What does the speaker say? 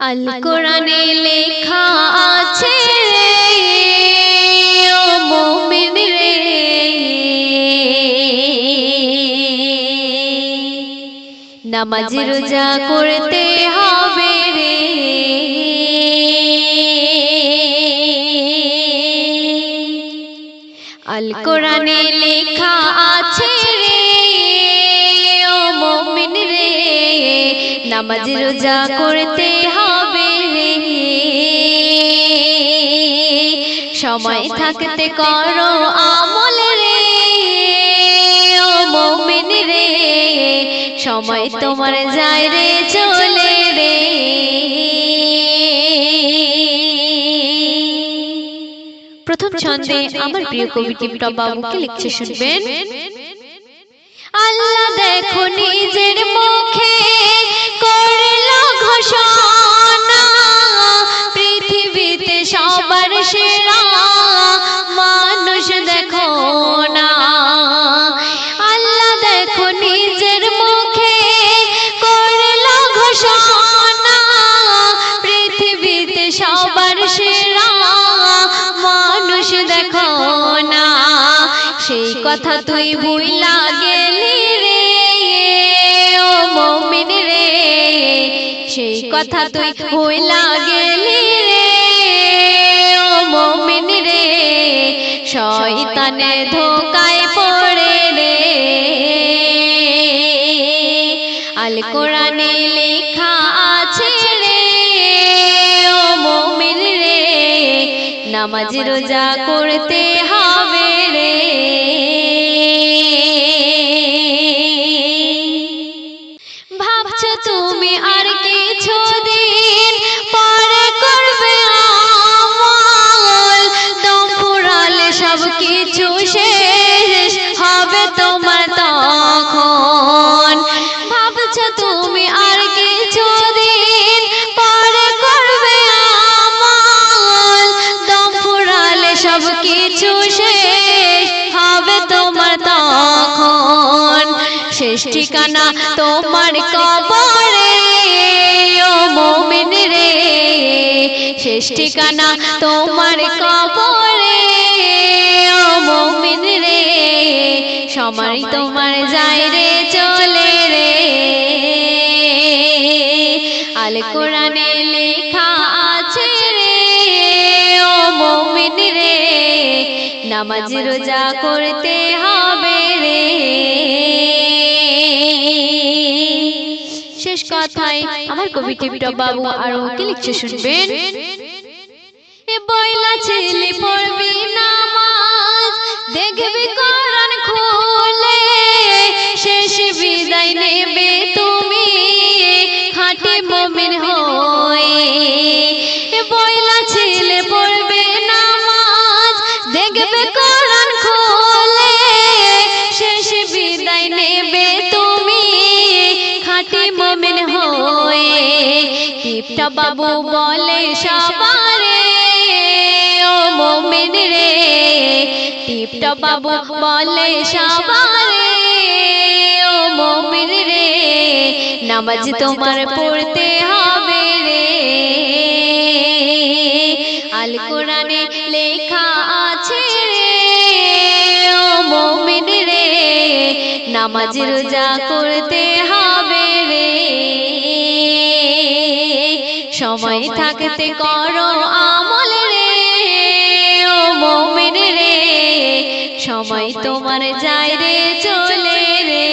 আল কোরআনে লেখা আছে ও মুমিন রে। নামাজ রোজা করতে হবে রে। আল কোরআনে লেখা আছে রে ও মুমিন রে। নামাজ রোজা করতে সময় থাকতে করো আমল রে ও মুমিন রে। সময় তোমার যায় রে চলে রে। প্রথম ছন্দে আমার প্রিয় কবি টিপটপ বাবুকে লিখছে শুনবেন। আল্লাহ দেখো দেখো না, সেই কথা তুই ভুইলা গেলি রে, ও মমিন রে। সেই কথা তুই ভুইলা গেলি রে, ও মমিন রে। শয়তানের ধোকায় পড়ে রে। আল কোরআনে নামাজ রোজা করতে শেষ ঠিকানা তোমার কবরে ও মোমিন রে। শেষ ঠিকানা তোমার কবরে ও মোমিন রে। সময় তোমার যায় রে চলে রে। আল কোরআনে লেখা আছে রে ও মোমিন রে। নামাজ রোজা করতে হবে। শেষ কথায় আমার কবি টিপটপ বাবু আরও কি লিখছে শুনবেন। এ বইলা ছেলে হয়ে টিপটা বাবু বলে সবারে ও মুমিন রে। টিপটা বাবু বলে সবারে ও মুমিন রে। নামাজ তোমার পড়তে হবে রে। আল কোরআনে লেখা আছে রে ও মুমিন রে। নামাজ রোজা করতে হবে সময় থাকতে করো আমল রে ও মমিন রে। সময় তোমার যায় রে চলে রে।